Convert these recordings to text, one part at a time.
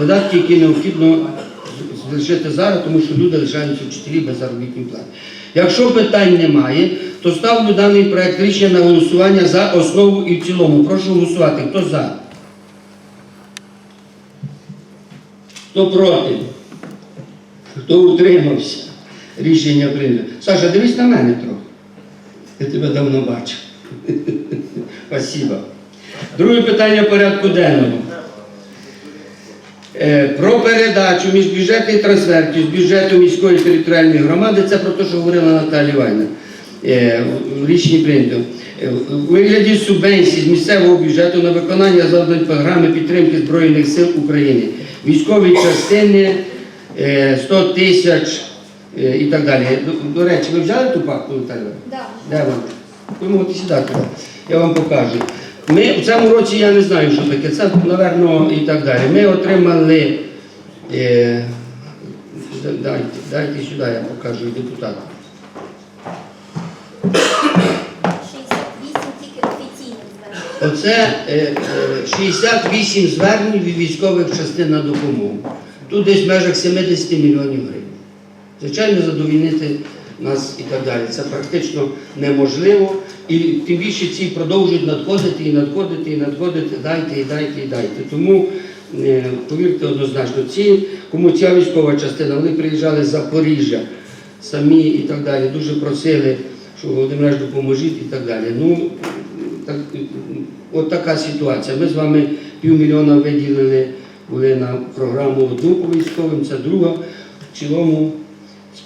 видатки, які необхідно залишити зараз, тому що люди лишаються вчителі без заробітної плати. Якщо питань немає, то ставлю даний проект рішення на голосування за основу і в цілому. Прошу голосувати. Хто за? Хто проти? Хто утримався? Рішення прийнято. Саша, дивись на мене трохи. Я тебе давно бачив. Спасибо. Друге питання порядку денного. Е, Про передачу міжбюджетних трансфертів з бюджету міської територіальної громади, це про те, що говорила Наталія Іванівна. Е, в Рішенні прийнято. Е, У вигляді субвенцій з місцевого бюджету на виконання завдань програми підтримки Збройних сил України. Військові частини е, 100 тисяч і так далі. До, до речі, ви взяли ту папку, Наталія? Іванівна? Да. Де вам? Ви можете сідати. Я вам покажу. Ми в цьому році я не знаю, що таке. Це, напевно, і так далі. Ми отримали. Е, дайте, дайте сюди, я покажу і депутату. 68 тільки офіційних звернень. Оце е, е, 68 звернень від військових частин на допомогу. Тут десь в межах 70 мільйонів гривень. Звичайно, задовільнити нас і так далі. Це практично неможливо. І тим більше ці продовжують надходити і надходити, і надходити, дайте, і дайте, і дайте. Тому, е, повірте однозначно, ці, кому ця військова частина, вони приїжджали з Запоріжжя самі і так далі, дуже просили, що Володимир допоможіть і так далі. Ну, так, от така ситуація. Ми з вами півмільйона виділили були на програму одну військовим, це друга. В цілому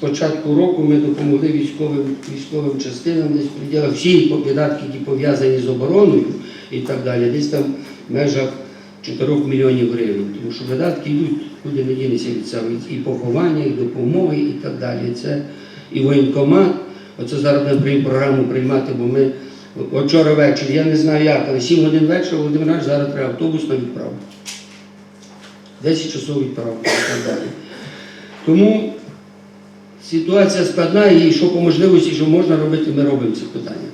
початку року ми допомогли військовим, військовим частинам десь приділи всі видатки, які пов'язані з обороною і так далі, десь там в межах 4 мільйонів гривень. Тому що видатки йдуть, люди не дінуться від цього. І поховання, і допомоги, і так далі. Це і воєнкомат. Оце зараз ми будемо програму приймати, бо ми вчора ввечері, я не знаю як, але 7 годин вечора Володимир Іванович, зараз треба автобус на відправку. 10 часов відправку і так далі. Тому ситуація складна і що по можливості, що можна робити, ми робимо ці питання.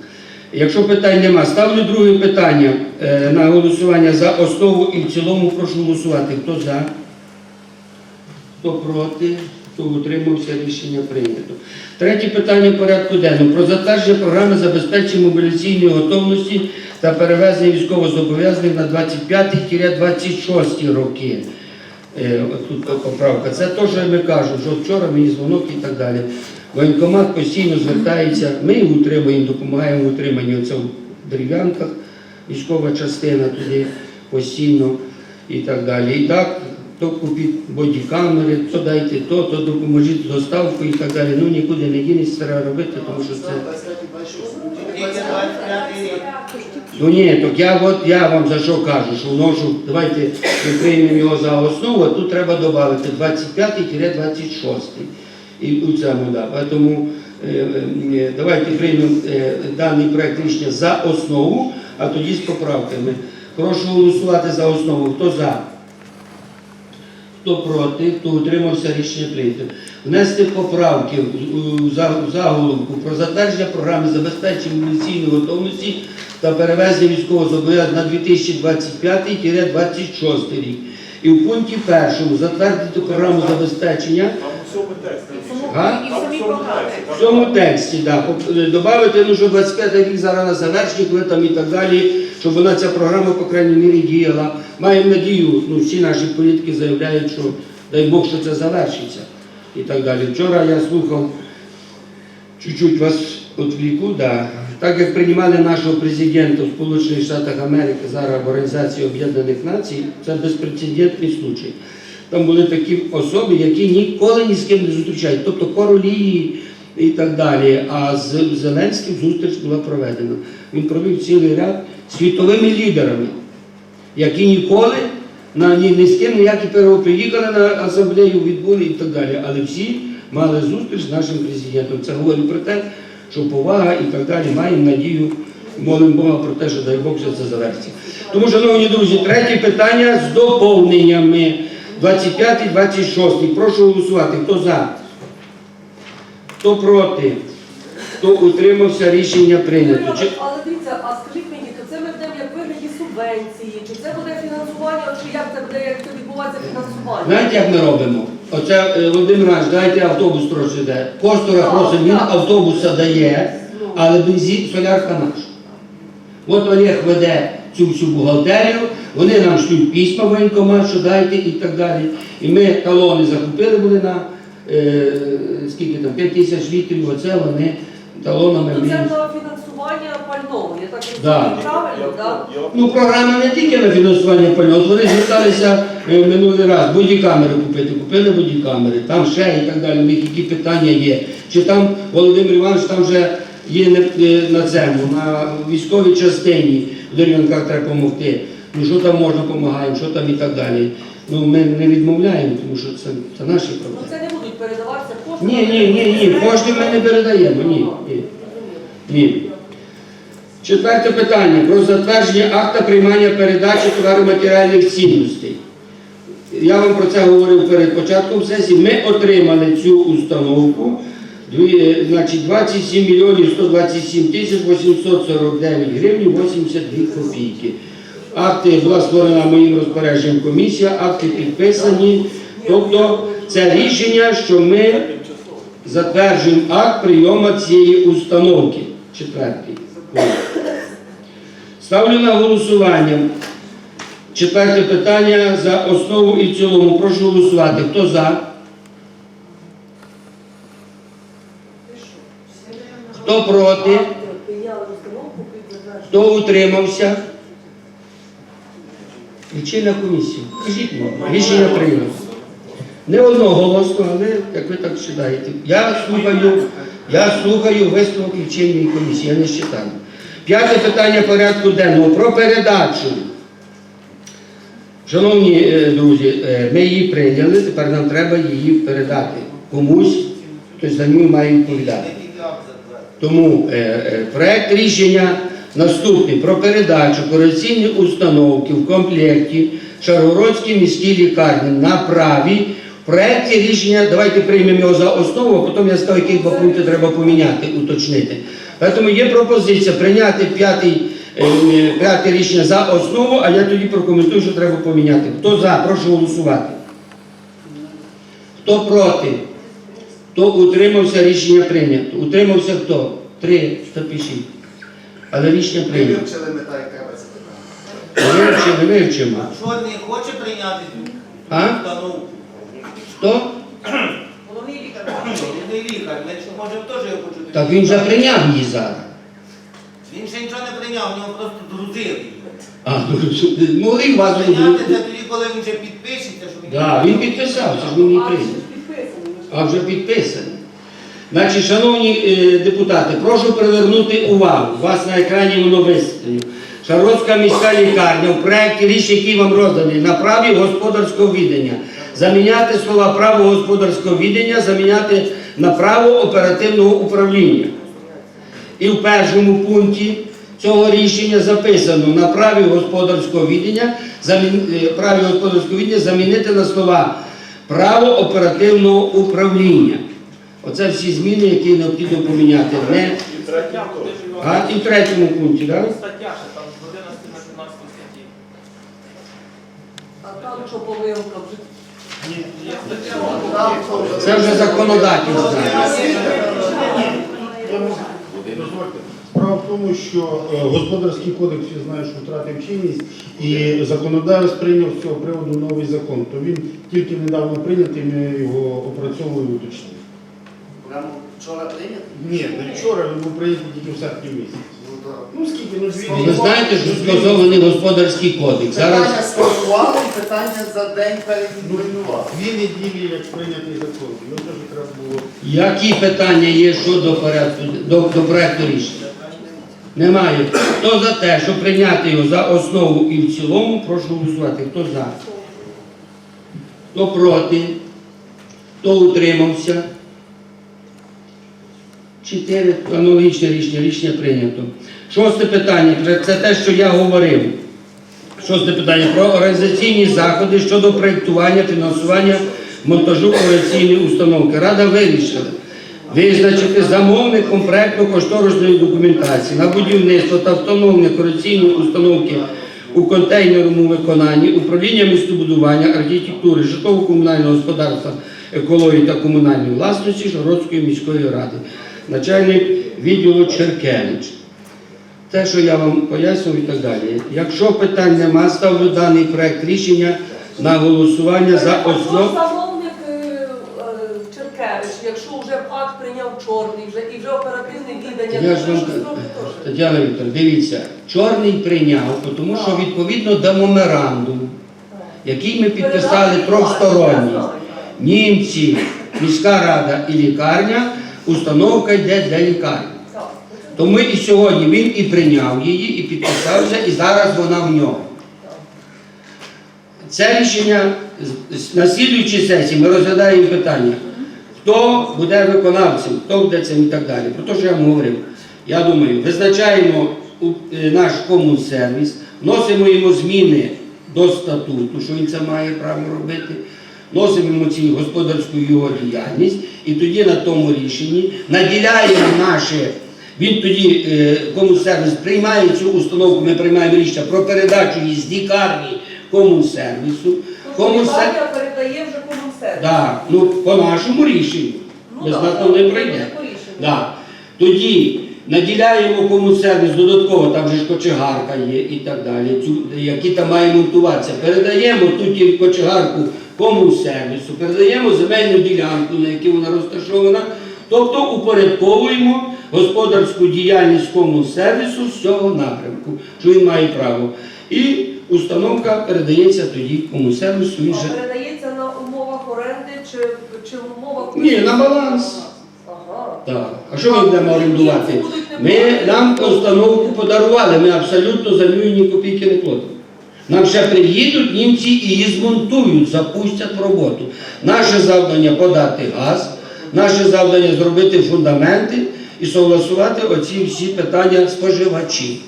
Якщо питань нема, ставлю друге питання е, на голосування за основу і в цілому прошу голосувати. Хто за? Хто проти? Хто утримався, рішення прийнято. Третє питання порядку денного. Про затвердження програми забезпечення мобілізаційної готовності та перевезення військовозобов'язаних на 25-26 роки. Е, Тут поправка. Це те, що ми кажемо, що вчора мені дзвонок і так далі. Воєнкомат постійно звертається, ми їх утримуємо, допомагаємо в утриманні оце в дерев'янках, військова частина туди постійно і так далі. І так, то купіть бодікамери, то дайте то, то допоможіть з доставкою і так далі. Ну нікуди не дінеться, треба робити, тому що це. Ну ні, так я от я вам за що кажу, що вношу, давайте ми приймемо його за основу, а тут треба додати 25-26. І да. Тому е, е, давайте приймемо е, даний проект рішення за основу, а тоді з поправками. Прошу голосувати за основу. Хто за? Хто проти, хто утримався, рішення прийнято. Внести поправки у заголовку про затвердження програми забезпечення міліційної готовності та перевезення військового зобов'язання на 2025-2026 рік. І в пункті першому затвердити програму забезпечення? І в самій програмі. в цьому тексті, да, додати, ну, що 25 рік зараз на завершенні, коли там і так далі, щоб вона ця програма, по крайній мірі, діяла. Маємо надію, ну, всі наші політики заявляють, що дай Бог, що це завершиться і так далі. Вчора я слухав, чуть-чуть вас відвліку, да. Так як приймали нашого президента в Сполучених Штатах Америки зараз в Організації Об'єднаних Націй, це безпрецедентний случай. Там були такі особи, які ніколи ні з ким не зустрічають, тобто королі і так далі. А з Зеленським зустріч була проведена. Він провів цілий ряд світовими лідерами, які ніколи на ні, ні з ким ніякі приїхали на асамблею, відбули і так далі. Але всі мали зустріч з нашим президентом. Це говорить про те, що повага і так далі. Маємо надію, молимо Бога про те, що дай Бог що це завершиться. Тому, шановні друзі, третє питання з доповненнями. 25-26. Прошу голосувати. Хто за? Хто проти? Хто утримався? Рішення прийнято. Чи- Але дивіться, а скажіть мені, то це ми будемо як вигляді субвенції, чи це буде фінансування, чи як це буде, як це відбувається фінансування. Знаєте, як ми робимо? Оце е, Володимир Іванович, дайте автобус трошки де. Костора просить, він автобуса дає, але бензин, солярка наша. От Олег веде цю всю бухгалтерію, вони нам шлють письма воєнкомат, що дайте і так далі. І ми талони закупили були на е, скільки там, 5 тисяч літрів, оце вони талонами Ну, це мінус. на фінансування пального, я так Да. правильно, так? Ну, програма не тільки на фінансування пального, от вони зверталися е, минулий раз, бодікамери купити, купили бодікамери, там ще і так далі, у них які питання є. Чи там Володимир Іванович там вже є не- е, на цьому, на військовій частині, в Дерев'янках треба допомогти. Ну що там можна, допомагаємо, що там і так далі. Ну ми не відмовляємо, тому що це, це наші Ну проблеми. це не будуть передаватися кошти. Ні, ні, ні, ні, кошти ми не передаємо, ні, ні. Ні. Четверте питання про затвердження акта приймання передачі товароматеріальних цінностей. Я вам про це говорив перед початком сесії. Ми отримали цю установку. Дві- Значить, 27 мільйонів 127 тисяч 849 гривень 82 копійки. Акти була створена моїм розпорядженням комісія, акти підписані. Тобто це рішення, що ми затверджуємо акт прийому цієї установки. Четвертий. Ставлю на голосування. Четверте питання за основу і в цілому. Прошу голосувати. Хто за? Хто проти? Хто утримався? Лічильна комісія. Кажіть мені, рішення прийнято. Не одноголосно, але як ви так вважаєте. Я слухаю, я слухаю висновок лічильної комісії, я не вважаю. П'яте питання порядку денного про передачу. Шановні е, друзі, е, ми її прийняли, тепер нам треба її передати комусь, хтось за нього має відповідати. Тому е, проект рішення наступний про передачу корекційної установки в комплекті Шаргородській міській лікарні на праві. В проекті рішення давайте приймемо його за основу, а потім я скажу, які два пункти треба поміняти, уточнити. Тому є пропозиція прийняти п'ятий, е, п'яте рішення за основу, а я тоді прокоментую, що треба поміняти. Хто за, прошу голосувати. Хто проти? Хто утримався, рішення прийнято. Утримався хто? Три, хто пишіть. Але рішення Ми прийнято. вивчили мета, яка це питання. Вивчимо, вивчимо. Що не хоче прийняти А? Хто? Головний лікар. Головний лікар, ми ж можемо теж його почути. Так він вже прийняв її зараз. Він ще нічого не прийняв, в нього просто друзили. А, ну, могли вас Прийняти це тоді, коли він вже підпишеться, що він... Так, він підписався, ж він А, прийняв. підписаний. А вже підписаний. Значить, шановні е, депутати, прошу привернути увагу. У вас на екрані воно висвітлено. Шаргородська міська лікарня в проєкті рішення, який вам розданий, на праві господарського відання. Заміняти слова право господарського відання, заміняти на право оперативного управління. І в першому пункті цього рішення записано на праві господарського відання, замін- е, праві господарського відання замінити на слова право оперативного управління. Оце всі зміни, які необхідно поміняти. Не... А, і в третьому пункті, так? Стаття ще там з 11 на 15 статті. А там що помилка вже. Це вже законодавство. Справа в тому, що е, господарський кодекс, я знаю, що втратив чинність, і законодавець прийняв з цього приводу новий закон. То він тільки недавно прийнятий, ми його опрацьовували і уточнили. Вчора прийнято? Ні, не вчора, він був прийнятий тільки в серпні місяці. Ну. Ну скільки, ну дві Ви знаєте, що скасований господарський кодекс. Питання Зараз скорували, і питання за день перевідмінували. Дві неділі, як прийнятий закон. Його теж треба було. які питання є щодо порядку до, до проекту рішення? Немає. Хто за те, щоб прийняти його за основу і в цілому, прошу голосувати. Хто за? Хто проти? Хто утримався? Чотири аналогічне рішення. Рішення прийнято. Шосте питання. Це те, що я говорив. Шосте питання про організаційні заходи щодо проєктування, фінансування монтажу корекційної установки. Рада вирішила визначити замовником проєктно-кошторисної документації на будівництво та встановлення корекційної установки у контейнерному виконанні управління містобудування, архітектури, житлово-комунального господарства, екології та комунальної власності Жородської міської ради, начальник відділу Черкевич. Те, що я вам пояснював і так далі. Якщо питань нема, ставлю даний проект рішення на голосування за основу. замовник е, е, Черкевич, якщо вже акт прийняв чорний вже і вже оперативне віддання, Я ж вам? Тетяна Вікторовна, дивіться, чорний прийняв, тому що відповідно до меморандуму, який ми підписали трьохсторонній. Німці, міська рада і лікарня, установка йде для лікарні. Тому і сьогодні він і прийняв її, і підписався, і зараз вона в нього. Це рішення на слідуючій сесії ми розглядаємо питання, хто буде виконавцем, хто буде цим і так далі. Про те, що я вам говорив. Я думаю, визначаємо е, наш комунсервіс, вносимо йому зміни до статуту, що він це має право робити, вносимо йому ці господарську його діяльність, і тоді на тому рішенні наділяємо наше. Він тоді е, комунсервіс приймає цю установку, ми приймаємо рішення про передачу її з лікарні комунсервісу. Тобто передає вже комунсервіс. Да, ну, по нашому рішенню. Без да, нас там не прийде. Да. Тоді наділяємо комунсервіс додатково, там же ж кочегарка є і так далі, цю, які там має монтуватися. Передаємо ту кочегарку комунсервісу, передаємо земельну ділянку, на якій вона розташована, тобто упорядковуємо господарську діяльність комунсервісу з цього напрямку, що він має право. І установка передається тоді комунсервісу. Він же... передається на умовах оренди чи, чи в умовах... Ні, на баланс. Ага. Так. А що ми будемо орендувати? Ми нам установку подарували, ми абсолютно за нею ні копійки не платимо. Нам ще приїдуть німці і її змонтують, запустять в роботу. Наше завдання подати газ, наше завдання зробити фундаменти і согласувати оці всі питання споживачів.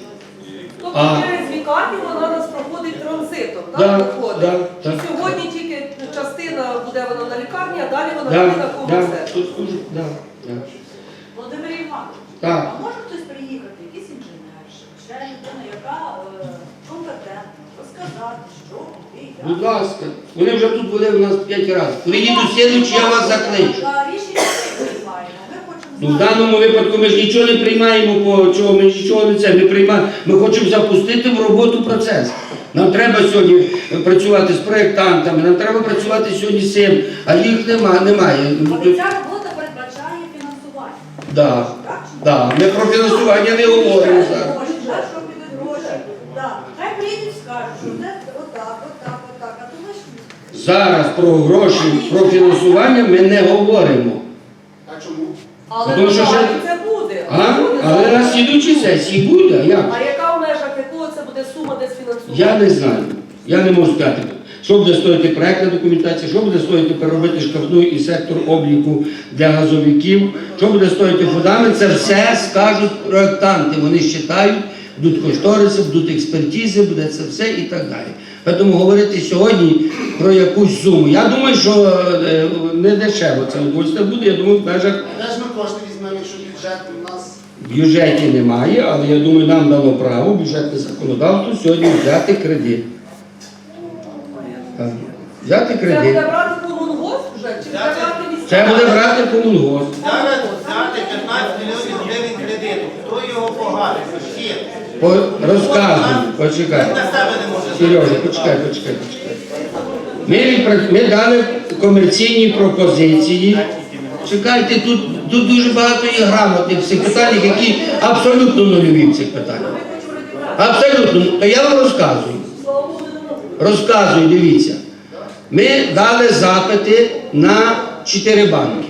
Тобто А. через лікарню вона нас проходить транзитом, так? Да, виходить? да, так. Сьогодні тільки частина буде вона на лікарні, а далі вона Да, буде на да, комунсервіс. тут дуже- да, да. Володимир Іванович, Так. а може хтось приїхати, якийсь інженер, ще людина, яка е, компетентна, розказати, що куди, як? Будь ласка, вони вже тут були у нас п'ять разів. Приїдуть слідуючи, я вас закличу. А рішення ми приймаємо. Ми хочемо Ну, в даному випадку ми ж нічого не приймаємо по чого, ми нічого не це. Ми приймаємо. Ми хочемо запустити в роботу процес. Нам треба сьогодні працювати з проєктантами, нам треба працювати сьогодні з цим, а їх нема, немає. Але ця робота передбачає фінансування. Да, Так чи ні? да. Ми про фінансування не говоримо зараз. Гроші, так, що підуть гроші. Так. Хай прийдуть, скажуть, що це отак, отак, отак. А то ми Зараз про гроші, про фінансування ми не говоримо. Але Тому що ще- це буде. А? Буде Але на зараз. слідуючій сесії буде. а Як? А яка в межах якого це буде сума десь фінансування? Я не знаю. Я не можу сказати, що буде стоїти проектна документація, що буде стоїти переробити шкафну і сектор обліку для газовиків, що буде стоїти фундамент, це все скажуть проектанти. Вони считають, будуть кошториси, будуть експертизи, буде це все і так далі. Тому говорити сьогодні про якусь суму. Я думаю, що е, не дешево це удовольствие буде. Я думаю, в межах Де ж ми кошти візьмемо, якщо бюджет у нас в бюджеті немає, але я думаю, нам дано право бюджетне законодавство сьогодні взяти кредит. Так. Взяти Це кредит. брати вже? Чи Це- брати міська Це буде брати комунгос. Зараз взяти 15 мільйонів гривень кредиту. Хто його погасить? Всі. По, розказуй, Він почекай. на себе не може Сережа, почекай, почекай, почекай. Ми, відпра- ми дали комерційні пропозиції. Чекайте, тут, тут дуже багато є грамотних цих питаннях, які абсолютно нульові цих питаннях. Абсолютно. Я вам розказую. Розказую, дивіться. Ми дали запити на чотири банки.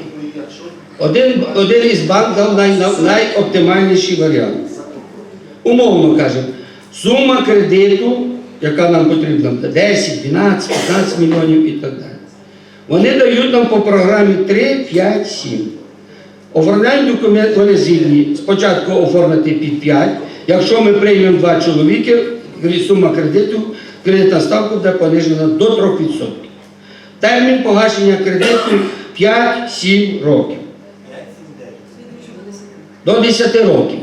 Один, один із банків дав най- найоптимальніший варіант. Умовно кажемо, сума кредиту, яка нам потрібна, 10, 12, 15 мільйонів і так далі. Вони дають нам по програмі 3, 5, 7. Оформляють документ, вони згідні спочатку оформити під 5. Якщо ми приймемо два чоловіки, сума кредиту, кредитна ставка буде понижена до 3%. Термін погашення кредиту 5-7 років. До 10 років.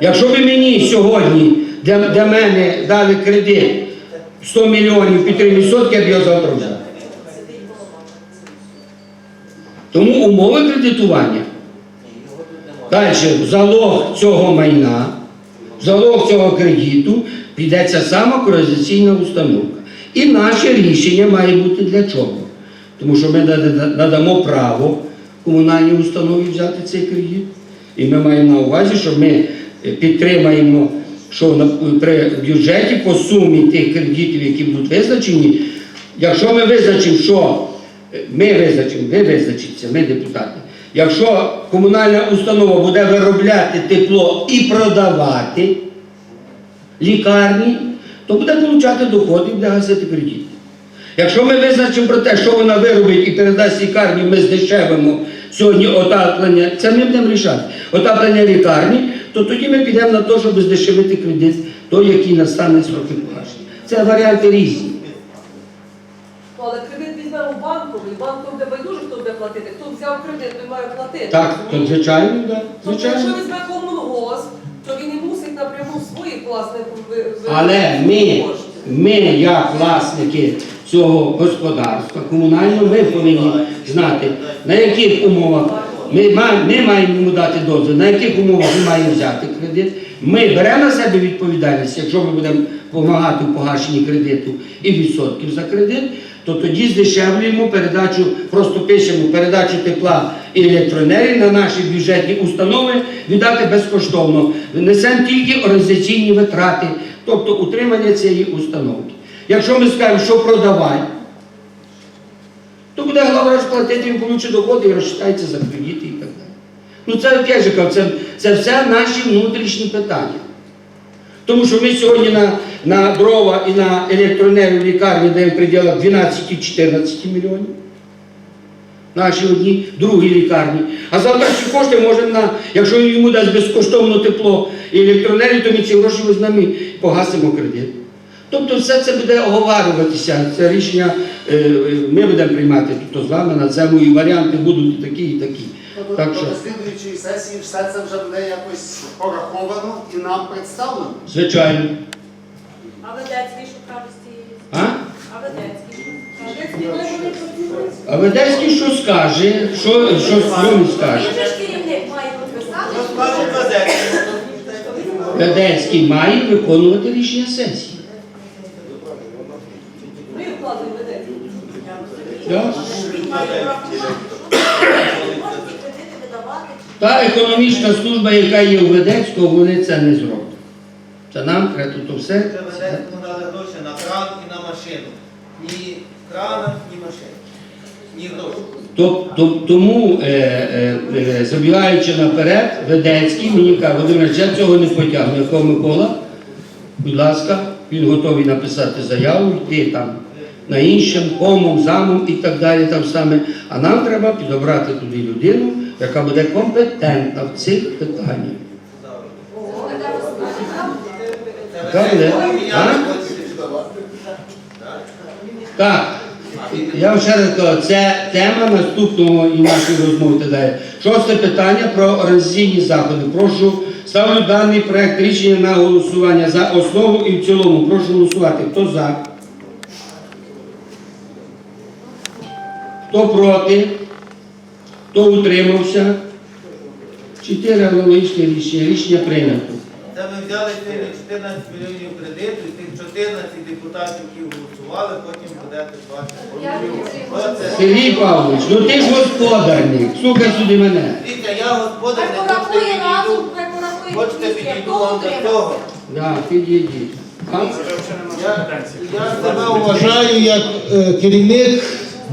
Якщо ви мені сьогодні для, для мене дали кредит 100 мільйонів під 3%, я б його завтра взяв. Тому умови кредитування. Далі, залог цього майна, залог цього кредиту піде ця сама коризаційна установка. І наше рішення має бути для чого? Тому що ми надамо право комунальній установі взяти цей кредит. І ми маємо на увазі, що ми підтримаємо, що при бюджеті по сумі тих кредитів, які будуть визначені, якщо ми визначимо, що ми визначимо, ви визначиться, ми депутати. Якщо комунальна установа буде виробляти тепло і продавати лікарні, то буде отримати доходи буде гасити кредит. Якщо ми визначимо про те, що вона виробить і передасть лікарні, ми здешевимо сьогодні отаплення, це ми будемо рішати. Отаплення лікарні, то тоді ми підемо на те, щоб здешевити кредит, той, який настане сроки погашення. Це варіанти різні. Ну, Але кредит візьмемо банковий, банком де байдуже, хто буде платити. Хто взяв кредит, той має платити. Так, то звичайно, да, Тобто, якщо звичайно. візьме комунгос, то він і мусить напряму своїх власних ви- ви- Але ми, коштів. ми, як власники цього господарства комунального, ми повинні знати, на яких умовах ми, ма- ми маємо йому дати дозвіл, на яких умовах ми маємо взяти кредит. Ми беремо на себе відповідальність, якщо ми будемо допомагати в погашенні кредиту і відсотків за кредит, то тоді здешевлюємо передачу, просто пишемо передачу тепла і електроенергії на наші бюджетні установи віддати безкоштовно. Несемо тільки організаційні витрати, тобто утримання цієї установки. Якщо ми скажемо, що продавай, то буде главврач платити, він получить доходи і розчитається за кредити і так далі. Ну це опять же кажу, це, це все наші внутрішні питання. Тому що ми сьогодні на, на дрова і на електроенергію лікарні даємо в пределах 12-14 мільйонів. Наші одні, другі лікарні. А завтра ці кошти можемо на, якщо йому дасть безкоштовно тепло і електроенергію, то ми ці гроші візьмемо і погасимо кредит. Тобто все це буде оговарюватися, це рішення е, е, ми будемо приймати тут з вами на цьому, і варіанти будуть такі, і такі. Тобто Так до що, слідуючої сесії все це вже буде якось пораховано і нам представлено. звичайно. А Ведецький, що каже з цієї? А? А Ведецький, що. А Ведецький скаже, що, що він скаже? Він же ж керівник має підписати. Ведецький має виконувати рішення сесії. Ми вкладаємо Ведецький. Да? Він має врахувати, що можна ці кредити видавати. Та економічна служба, яка є у Ведецького, вони це не зроблять. Це нам треба тут все. Це Ведецькому дали гроші на кран і на машину. Ні крана, ні машини. Ні. То- то- Тому, е, е, е, забігаючи наперед, Ведецький мені каже, Володимир, я цього не потягну. Якого Микола, будь ласка, він готовий написати заяву, йти там на іншим, комом, замом і так далі. Там саме. А нам треба підобрати туди людину, яка буде компетентна в цих питаннях. Так, я ще раз кажу, це тема наступного і нашої розмови тоді. Шосте питання про організаційні заходи. Прошу ставлю даний проект рішення на голосування за основу і в цілому. Прошу голосувати. Хто за? Хто проти? Хто утримався? Чотири аналогічні рішення. Рішення прийнято. Це ми взяли сьогодні 14 мільйонів кредиту, і тих 14 депутатів, які голосували, потім будете 20 мільйонів. Оце. Сергій Павлович, ну ти ж господарник. Слухай сюди мене. Дивіться, я господар, не хочете порахує разом, підійду. Хочете підійду хто вам до утримав. цього. Да, підійдіть. Я себе вважаю як е, керівник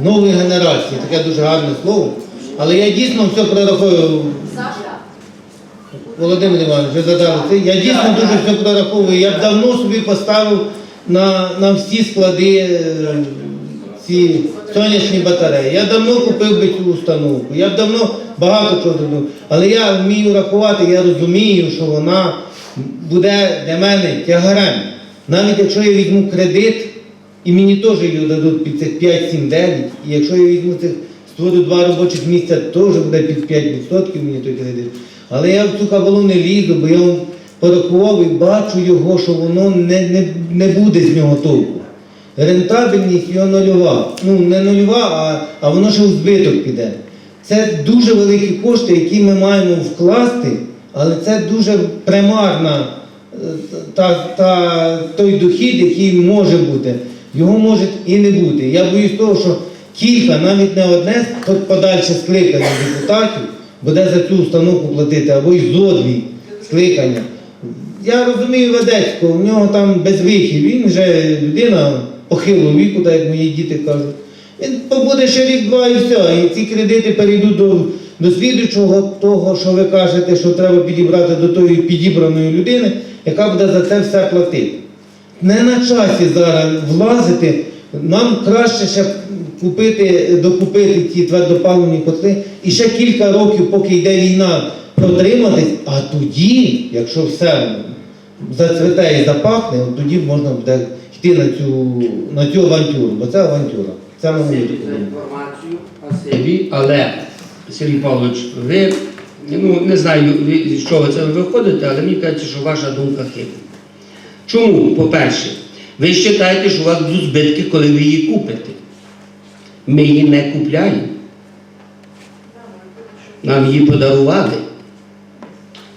нової генерації, таке дуже гарне слово. Але я дійсно все прораховую. Саша, Володимир Іванович, ви задали це. Я дійсно дуже все прораховую. Я б давно собі поставив на, на всі склади е, ці сонячні батареї. Я давно купив би цю установку. Я б давно багато чого зробив. Але я вмію рахувати, я розумію, що вона буде для мене тягарем. Навіть якщо я візьму кредит, і мені теж його дадуть під цих 5, 7, 9, і якщо я візьму цих створю два робочих місця, теж буде під 5% мені той кредит. Але я в цю кабалу не лізу, бо я порахував і бачу його, що воно не, не, не буде з нього толку. Рентабельність його нульова. Ну, не нульова, а, а воно ще в збиток піде. Це дуже великі кошти, які ми маємо вкласти, але це дуже примарна е, та, та, той дохід, який може бути. Його може і не бути. Я боюсь того, що кілька, навіть не одне, подальше скликання депутатів буде за цю установку платити, або й зо дві скликання. Я розумію Ведецького, в нього там безвихід, він вже людина похилого віку, так як мої діти кажуть. Він побуде ще рік-два і все. І ці кредити перейдуть до, до слідуючого того, що ви кажете, що треба підібрати до тої підібраної людини, яка буде за це все платити. Не на часі зараз влазити. Нам краще ще купити, докупити ті твердопаливні котли і ще кілька років, поки йде війна, протриматись, а тоді, якщо все зацвіте і запахне, тоді можна буде йти на цю, на цю авантюру, бо це авантюра. Це ми не за інформацію. Спасибі. Але, Сергій Павлович, ви, ну не знаю, з чого це виходите, але мені кажеться, що ваша думка хибна. Чому? По-перше, ви вважаєте, що у вас будуть збитки, коли ви її купите. Ми її не купляємо. Нам її подарували.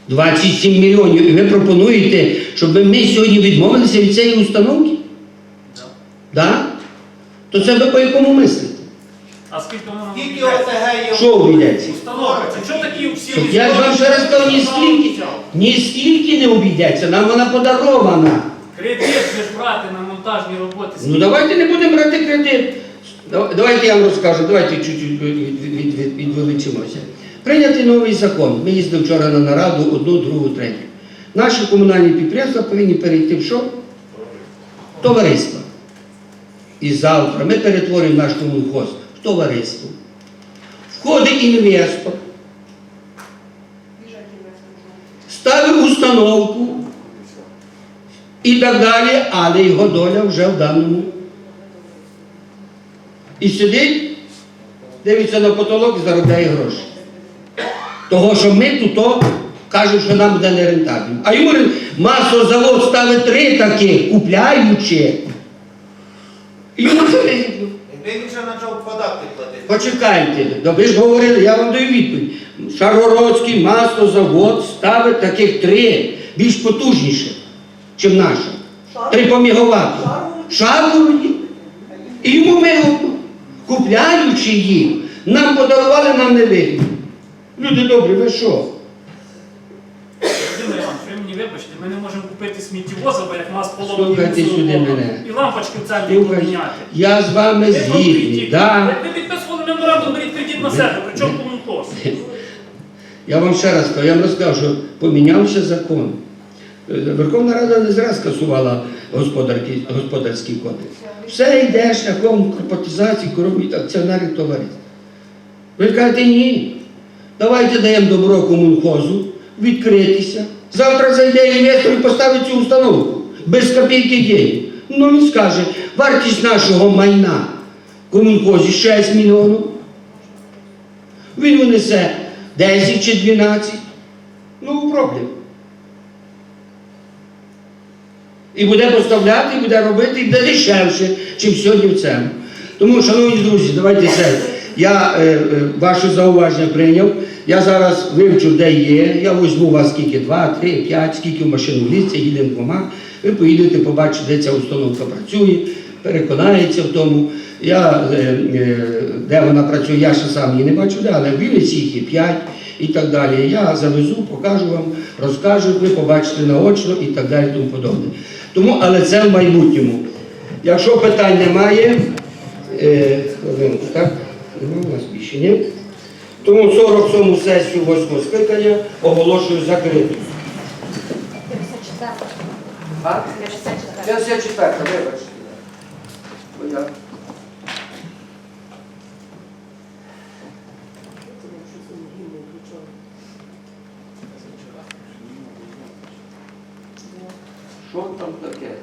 27 мільйонів. І ви пропонуєте, щоб ми сьогодні відмовилися від цієї установки? Да? То це ви по якому мислите? А скільки воно ОТГ є. Що обійдеться? Установиться. Чого такі всі Так я ж вам ще раз кажу, ні скільки, ні скільки не обійдеться, нам вона подарована. Кредит же брати на монтажні роботи. Ну давайте не будемо брати кредит. Давайте я вам розкажу, давайте чуть-чуть від- від- від- від- відвеличимося. Прийнятий новий закон. Ми їздили вчора на нараду, одну, другу, третю. Наші комунальні підприємства повинні перейти в що? Товариство. І завтра ми перетворюємо наш комунхоз в товариство. Входить інвестор, ставив установку і так далі, але його доля вже в даному. І сидить, дивиться на потолок і заробляє гроші. Того, що ми тут то кажемо, що нам буде нерентабельно. А йому маслозавод ставить три таких, купляючи. І Йому це вигідно. Він вже почав податки платити. Почекайте, да ви ж говорили, я вам даю відповідь. Шаргородський маслозавод ставить таких три, більш потужніше, ніж наша. Три по мегаватту. І йому вигодно. Купляючи їх, нам подарували, нам не вигідно. Люди добрі, ви що? Володимир Іванович, ви мені вибачте, ми не можемо купити сміттєвоза, бо як нас половину Слухайте сюди було. мене. І лампочки в Слухай, поміняти. я з вами Ви згідний. конкретні. Да. Ви підписували меморандум, беріть кредит на себе, при чому комунхоз? Я вам ще раз кажу, я вам розкажу, що помінявся закон. Верховна Рада не зря скасувала господарський кодекс. Все йде шляхом корпоратизації, коробіть акціонерів товариств. Ви кажете, ні. Давайте даємо добро комунхозу, відкритися. Завтра зайде інвестор і поставить цю установку без копійки денег. Ну він скаже, вартість нашого майна комунхозі 6 мільйонів. Він винесе 10 чи 12. Ну, проблем. І буде поставляти, і буде робити, і буде дешевше, ніж сьогодні в цьому. Тому, шановні друзі, давайте це. Я е, е, ваше зауваження прийняв. Я зараз вивчу, де є. Я візьму у вас скільки, два, три, п'ять, скільки в машину влізться, їдемо двома. Ви поїдете, побачите, де ця установка працює, переконається в тому. Я, е, е, де вона працює, я ще сам її не бачу, де, але в Вінниці їх є п'ять і так далі. Я завезу, покажу вам, розкажу, ви побачите наочно і так далі, тому подобне. Тому, але це в майбутньому. Якщо питань немає, е, хвилинку, так? Нема у нас більше, ні? Тому 47-му сесію 8 скликання оголошую закритою. 54. А? 54. 54, вибачте. Бо я- Що там таке?